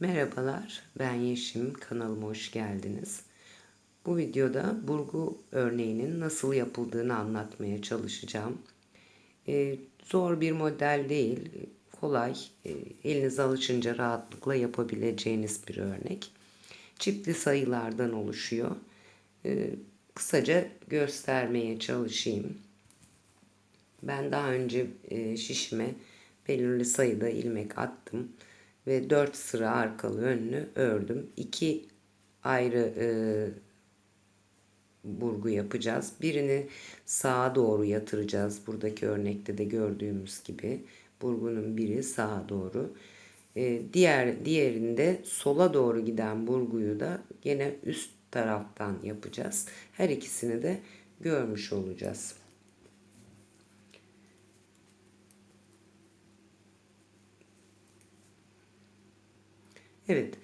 Merhabalar, ben Yeşim. Kanalıma hoş geldiniz. Bu videoda burgu örneğinin nasıl yapıldığını anlatmaya çalışacağım. Ee, zor bir model değil, kolay, e, eliniz alışınca rahatlıkla yapabileceğiniz bir örnek. Çiftli sayılardan oluşuyor. Ee, kısaca göstermeye çalışayım. Ben daha önce e, şişime belirli sayıda ilmek attım ve 4 sıra arkalı önlü ördüm. 2 ayrı e, burgu yapacağız. Birini sağa doğru yatıracağız. Buradaki örnekte de gördüğümüz gibi burgunun biri sağa doğru. E, diğer diğerinde sola doğru giden burguyu da yine üst taraftan yapacağız. Her ikisini de görmüş olacağız. Evet.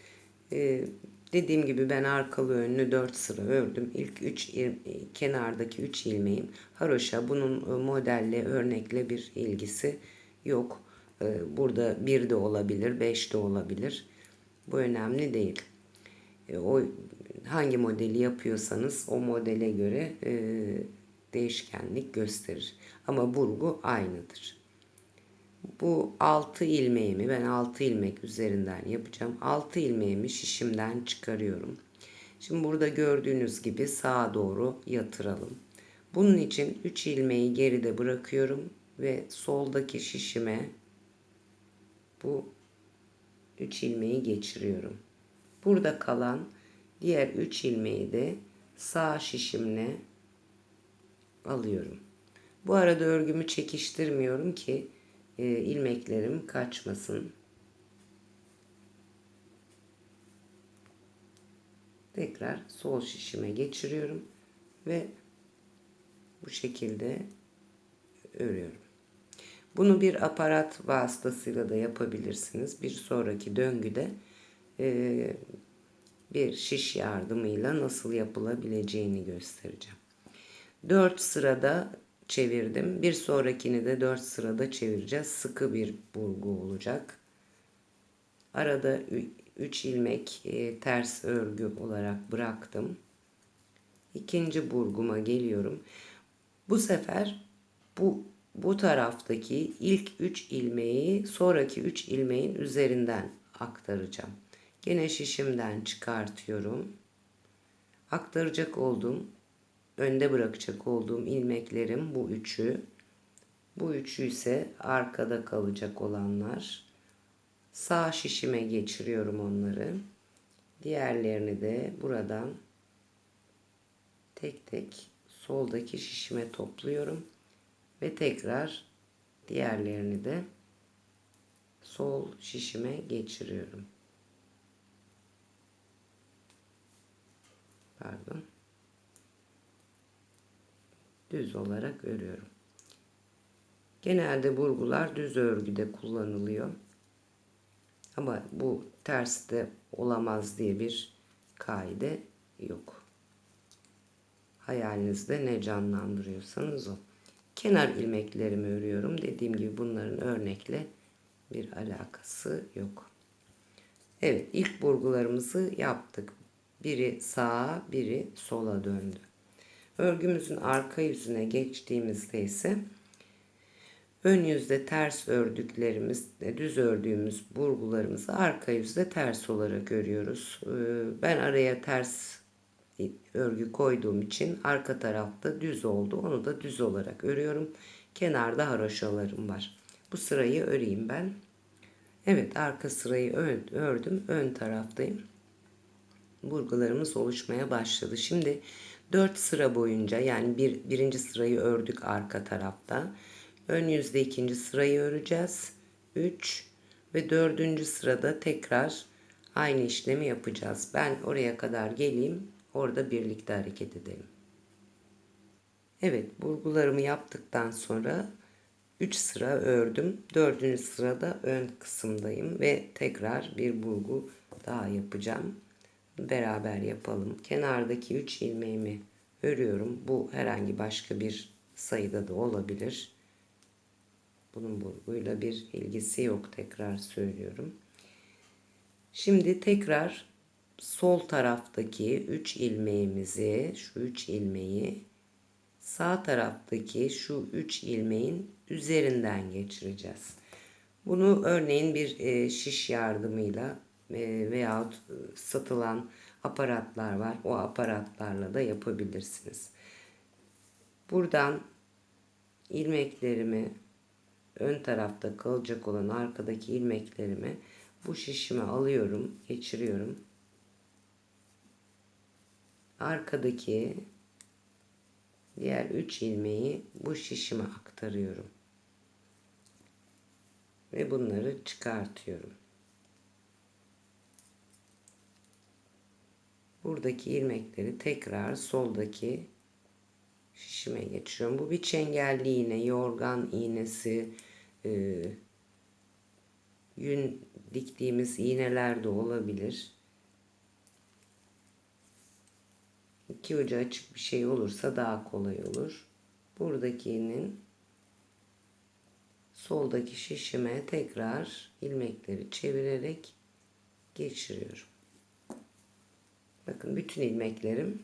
E, dediğim gibi ben arkalı önlü 4 sıra ördüm. İlk 3 kenardaki 3 ilmeğim haroşa. Bunun e, modelle, örnekle bir ilgisi yok. E, burada 1 de olabilir, 5 de olabilir. Bu önemli değil. E, o hangi modeli yapıyorsanız o modele göre e, değişkenlik gösterir. Ama burgu aynıdır. Bu 6 ilmeğimi ben 6 ilmek üzerinden yapacağım. 6 ilmeğimi şişimden çıkarıyorum. Şimdi burada gördüğünüz gibi sağa doğru yatıralım. Bunun için 3 ilmeği geride bırakıyorum ve soldaki şişime bu 3 ilmeği geçiriyorum. Burada kalan diğer 3 ilmeği de sağ şişimle alıyorum. Bu arada örgümü çekiştirmiyorum ki e, ilmeklerim kaçmasın. Tekrar sol şişime geçiriyorum ve bu şekilde örüyorum. Bunu bir aparat vasıtasıyla da yapabilirsiniz. Bir sonraki döngüde e, bir şiş yardımıyla nasıl yapılabileceğini göstereceğim. 4 sırada çevirdim. Bir sonrakini de 4 sırada çevireceğiz. Sıkı bir burgu olacak. Arada 3 ilmek e, ters örgü olarak bıraktım. İkinci burguma geliyorum. Bu sefer bu bu taraftaki ilk 3 ilmeği sonraki 3 ilmeğin üzerinden aktaracağım. Gene şişimden çıkartıyorum. Aktaracak olduğum önde bırakacak olduğum ilmeklerim bu üçü. Bu üçü ise arkada kalacak olanlar. Sağ şişime geçiriyorum onları. Diğerlerini de buradan tek tek soldaki şişime topluyorum ve tekrar diğerlerini de sol şişime geçiriyorum. Pardon düz olarak örüyorum. Genelde burgular düz örgüde kullanılıyor. Ama bu ters de olamaz diye bir kaide yok. Hayalinizde ne canlandırıyorsanız o. Kenar ilmeklerimi örüyorum. Dediğim gibi bunların örnekle bir alakası yok. Evet ilk burgularımızı yaptık. Biri sağa biri sola döndü. Örgümüzün arka yüzüne geçtiğimizde ise ön yüzde ters ördüklerimiz, düz ördüğümüz burgularımızı arka yüzde ters olarak örüyoruz. Ee, ben araya ters örgü koyduğum için arka tarafta düz oldu. Onu da düz olarak örüyorum. Kenarda haroşalarım var. Bu sırayı öreyim ben. Evet arka sırayı ördüm. Ön taraftayım. Burgularımız oluşmaya başladı. Şimdi 4 sıra boyunca yani bir, birinci sırayı ördük arka tarafta. Ön yüzde ikinci sırayı öreceğiz. 3 ve dördüncü sırada tekrar aynı işlemi yapacağız. Ben oraya kadar geleyim. Orada birlikte hareket edelim. Evet burgularımı yaptıktan sonra 3 sıra ördüm. 4. sırada ön kısımdayım ve tekrar bir burgu daha yapacağım beraber yapalım. Kenardaki 3 ilmeğimi örüyorum. Bu herhangi başka bir sayıda da olabilir. Bunun burguyla bir ilgisi yok tekrar söylüyorum. Şimdi tekrar sol taraftaki 3 ilmeğimizi, şu 3 ilmeği sağ taraftaki şu 3 ilmeğin üzerinden geçireceğiz. Bunu örneğin bir e, şiş yardımıyla veyahut e, satılan aparatlar var. O aparatlarla da yapabilirsiniz. Buradan ilmeklerimi ön tarafta kalacak olan arkadaki ilmeklerimi bu şişime alıyorum, geçiriyorum. Arkadaki diğer 3 ilmeği bu şişime aktarıyorum. Ve bunları çıkartıyorum. Buradaki ilmekleri tekrar soldaki şişime geçiriyorum. Bu bir çengelli iğne, yorgan iğnesi, e, yün diktiğimiz iğneler de olabilir. İki ucu açık bir şey olursa daha kolay olur. Buradakinin soldaki şişime tekrar ilmekleri çevirerek geçiriyorum. Bakın bütün ilmeklerim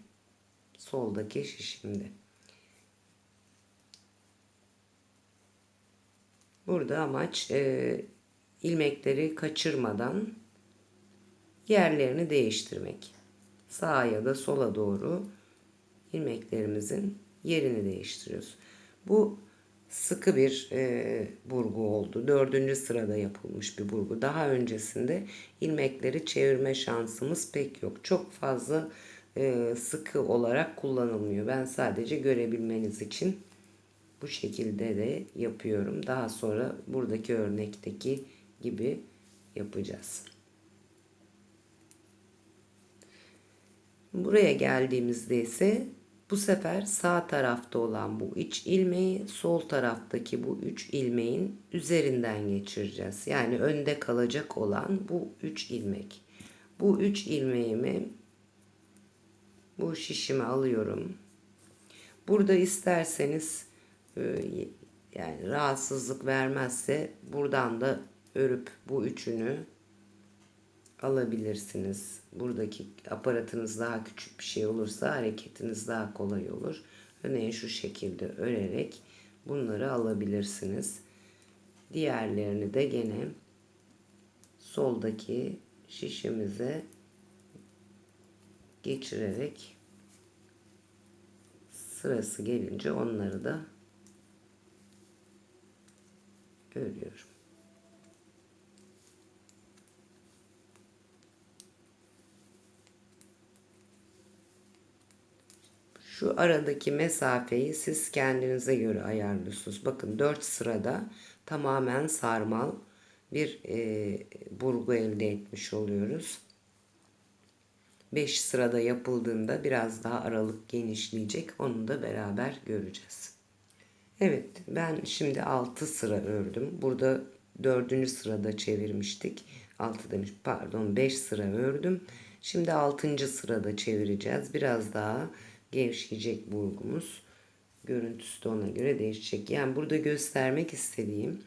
soldaki şişimde. Burada amaç e, ilmekleri kaçırmadan yerlerini değiştirmek. Sağa ya da sola doğru ilmeklerimizin yerini değiştiriyoruz. Bu sıkı bir e, burgu oldu. Dördüncü sırada yapılmış bir burgu. Daha öncesinde ilmekleri çevirme şansımız pek yok. Çok fazla e, sıkı olarak kullanılmıyor. Ben sadece görebilmeniz için bu şekilde de yapıyorum. Daha sonra buradaki örnekteki gibi yapacağız. Buraya geldiğimizde ise bu sefer sağ tarafta olan bu iç ilmeği sol taraftaki bu üç ilmeğin üzerinden geçireceğiz. Yani önde kalacak olan bu üç ilmek. Bu üç ilmeğimi bu şişime alıyorum. Burada isterseniz e, yani rahatsızlık vermezse buradan da örüp bu üçünü alabilirsiniz. Buradaki aparatınız daha küçük bir şey olursa hareketiniz daha kolay olur. Örneğin şu şekilde örerek bunları alabilirsiniz. Diğerlerini de gene soldaki şişimize geçirerek sırası gelince onları da örüyorum. Şu aradaki mesafeyi siz kendinize göre ayarlıyorsunuz. Bakın 4 sırada tamamen sarmal bir e, burgu elde etmiş oluyoruz. 5 sırada yapıldığında biraz daha aralık genişleyecek. Onu da beraber göreceğiz. Evet ben şimdi 6 sıra ördüm. Burada 4. sırada çevirmiştik. 6 demiş pardon 5 sıra ördüm. Şimdi 6. sırada çevireceğiz. Biraz daha gevşeyecek burgumuz. Görüntüsü de ona göre değişecek. Yani burada göstermek istediğim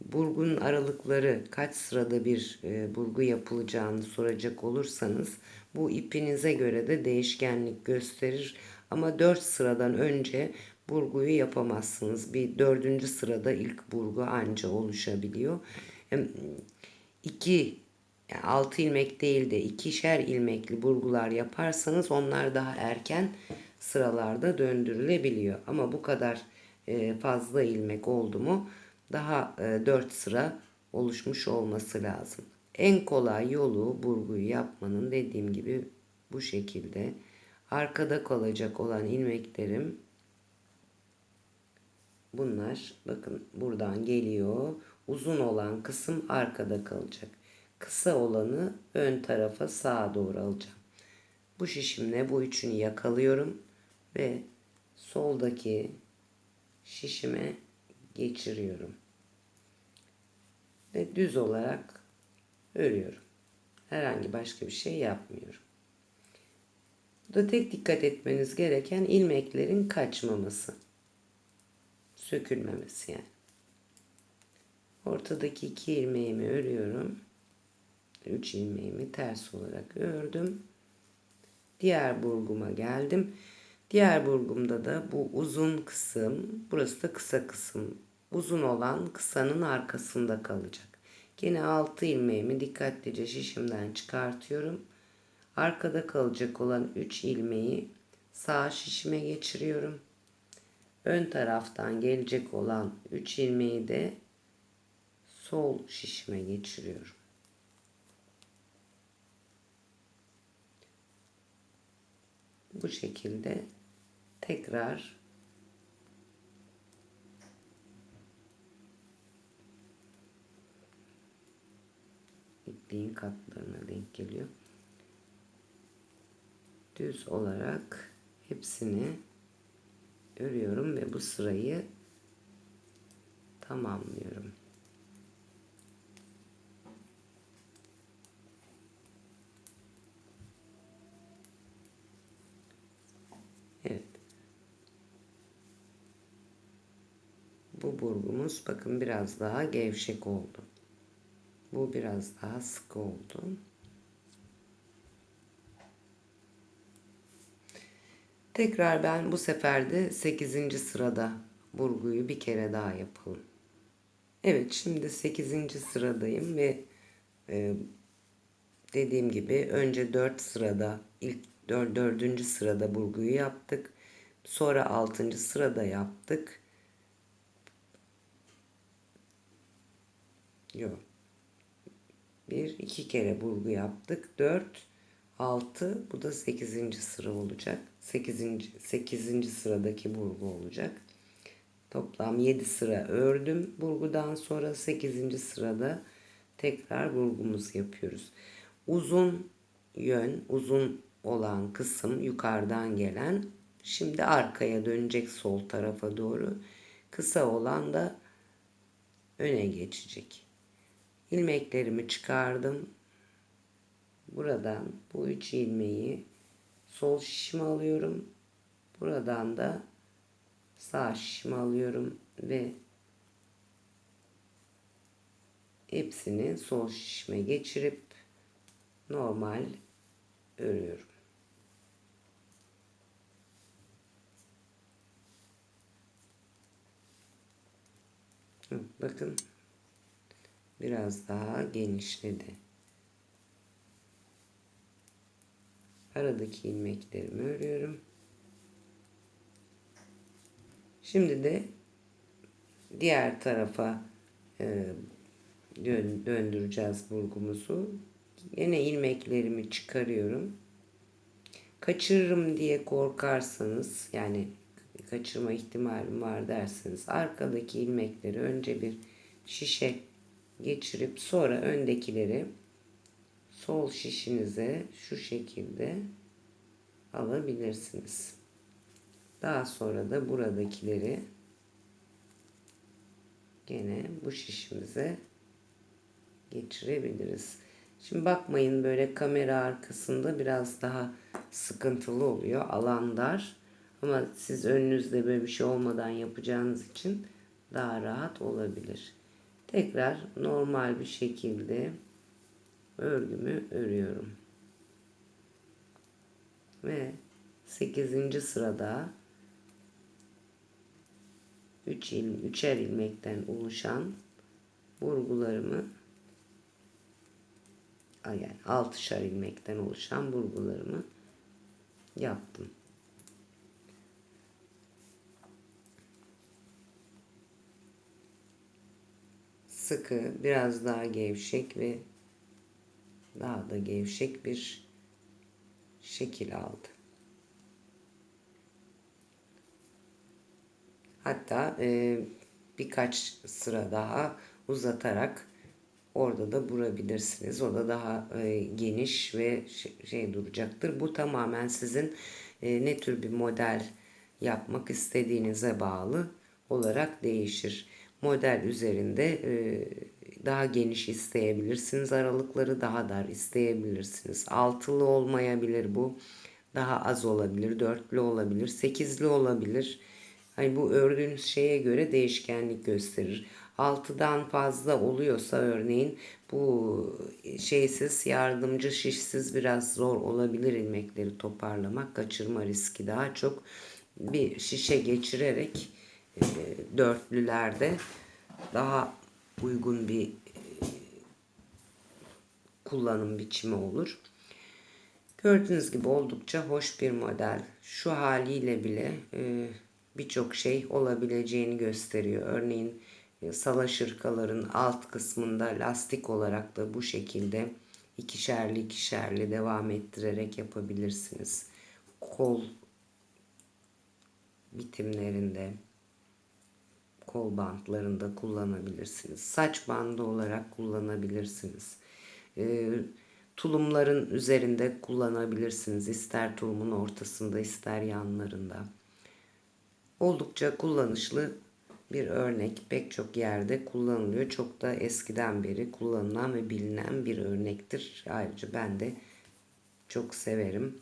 burgunun aralıkları kaç sırada bir e, burgu yapılacağını soracak olursanız bu ipinize göre de değişkenlik gösterir. Ama 4 sıradan önce burguyu yapamazsınız. Bir dördüncü sırada ilk burgu anca oluşabiliyor. 2 yani 6 ilmek değil de ikişer ilmekli burgular yaparsanız onlar daha erken sıralarda döndürülebiliyor. Ama bu kadar e, fazla ilmek oldu mu daha 4 e, sıra oluşmuş olması lazım. En kolay yolu burguyu yapmanın dediğim gibi bu şekilde. Arkada kalacak olan ilmeklerim bunlar. Bakın buradan geliyor. Uzun olan kısım arkada kalacak. Kısa olanı ön tarafa sağa doğru alacağım. Bu şişimle bu üçünü yakalıyorum ve soldaki şişime geçiriyorum. Ve düz olarak örüyorum. Herhangi başka bir şey yapmıyorum. Burada tek dikkat etmeniz gereken ilmeklerin kaçmaması. Sökülmemesi yani. Ortadaki iki ilmeğimi örüyorum. 3 ilmeğimi ters olarak ördüm. Diğer burguma geldim. Diğer burgumda da bu uzun kısım, burası da kısa kısım. Uzun olan kısanın arkasında kalacak. Yine 6 ilmeğimi dikkatlice şişimden çıkartıyorum. Arkada kalacak olan 3 ilmeği sağ şişime geçiriyorum. Ön taraftan gelecek olan 3 ilmeği de sol şişime geçiriyorum. Bu şekilde tekrar ipliğin katlarına denk geliyor. Düz olarak hepsini örüyorum ve bu sırayı tamamlıyorum. Evet. Bu burgumuz bakın biraz daha gevşek oldu. Bu biraz daha sık oldu. Tekrar ben bu sefer de 8. sırada burguyu bir kere daha yapalım. Evet şimdi 8. sıradayım ve e, dediğim gibi önce 4 sırada ilk 4. 4. sırada burguyu yaptık. Sonra 6. sırada yaptık. Yok. Bir, iki kere burgu yaptık. 4, 6, bu da 8. sıra olacak. 8. 8. sıradaki burgu olacak. Toplam 7 sıra ördüm. Burgudan sonra 8. sırada tekrar burgumuzu yapıyoruz. Uzun yön, uzun olan kısım yukarıdan gelen şimdi arkaya dönecek sol tarafa doğru. Kısa olan da öne geçecek. İlmeklerimi çıkardım. Buradan bu üç ilmeği sol şişime alıyorum. Buradan da sağ şişime alıyorum ve hepsini sol şişime geçirip normal örüyorum. Bakın biraz daha genişledi. Aradaki ilmeklerimi örüyorum. Şimdi de diğer tarafa e, döndüreceğiz burgumuzu. Yine ilmeklerimi çıkarıyorum. Kaçırırım diye korkarsanız yani kaçırma ihtimalim var derseniz arkadaki ilmekleri önce bir şişe geçirip sonra öndekileri sol şişinize şu şekilde alabilirsiniz. Daha sonra da buradakileri gene bu şişimize geçirebiliriz. Şimdi bakmayın böyle kamera arkasında biraz daha sıkıntılı oluyor. Alan dar. Ama siz önünüzde böyle bir şey olmadan yapacağınız için daha rahat olabilir. Tekrar normal bir şekilde örgümü örüyorum. Ve 8. sırada 3 il, üçer ilmekten oluşan burgularımı yani altışar ilmekten oluşan burgularımı yaptım. Sıkı, biraz daha gevşek ve daha da gevşek bir şekil aldı. Hatta e, birkaç sıra daha uzatarak orada da vurabilirsiniz. O da daha e, geniş ve şey, şey duracaktır. Bu tamamen sizin e, ne tür bir model yapmak istediğinize bağlı olarak değişir model üzerinde e, daha geniş isteyebilirsiniz. Aralıkları daha dar isteyebilirsiniz. Altılı olmayabilir bu. Daha az olabilir. Dörtlü olabilir. Sekizli olabilir. Hani bu ördüğünüz şeye göre değişkenlik gösterir. 6'dan fazla oluyorsa örneğin bu şeysiz yardımcı şişsiz biraz zor olabilir ilmekleri toparlamak. Kaçırma riski daha çok bir şişe geçirerek e, dörtlülerde daha uygun bir e, kullanım biçimi olur. Gördüğünüz gibi oldukça hoş bir model. Şu haliyle bile e, birçok şey olabileceğini gösteriyor. Örneğin e, salaş ırkaların alt kısmında lastik olarak da bu şekilde ikişerli ikişerli devam ettirerek yapabilirsiniz. Kol bitimlerinde kol bantlarında kullanabilirsiniz. Saç bandı olarak kullanabilirsiniz. Ee, tulumların üzerinde kullanabilirsiniz. İster tulumun ortasında ister yanlarında. Oldukça kullanışlı bir örnek. Pek çok yerde kullanılıyor. Çok da eskiden beri kullanılan ve bilinen bir örnektir. Ayrıca ben de çok severim.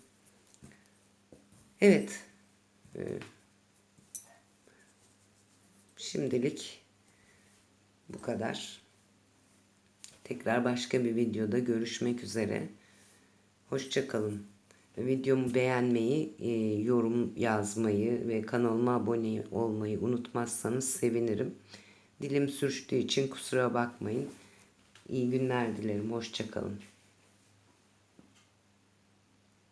Evet. Şimdilik bu kadar. Tekrar başka bir videoda görüşmek üzere. Hoşçakalın. Videomu beğenmeyi, e, yorum yazmayı ve kanalıma abone olmayı unutmazsanız sevinirim. Dilim sürçtüğü için kusura bakmayın. İyi günler dilerim. Hoşçakalın.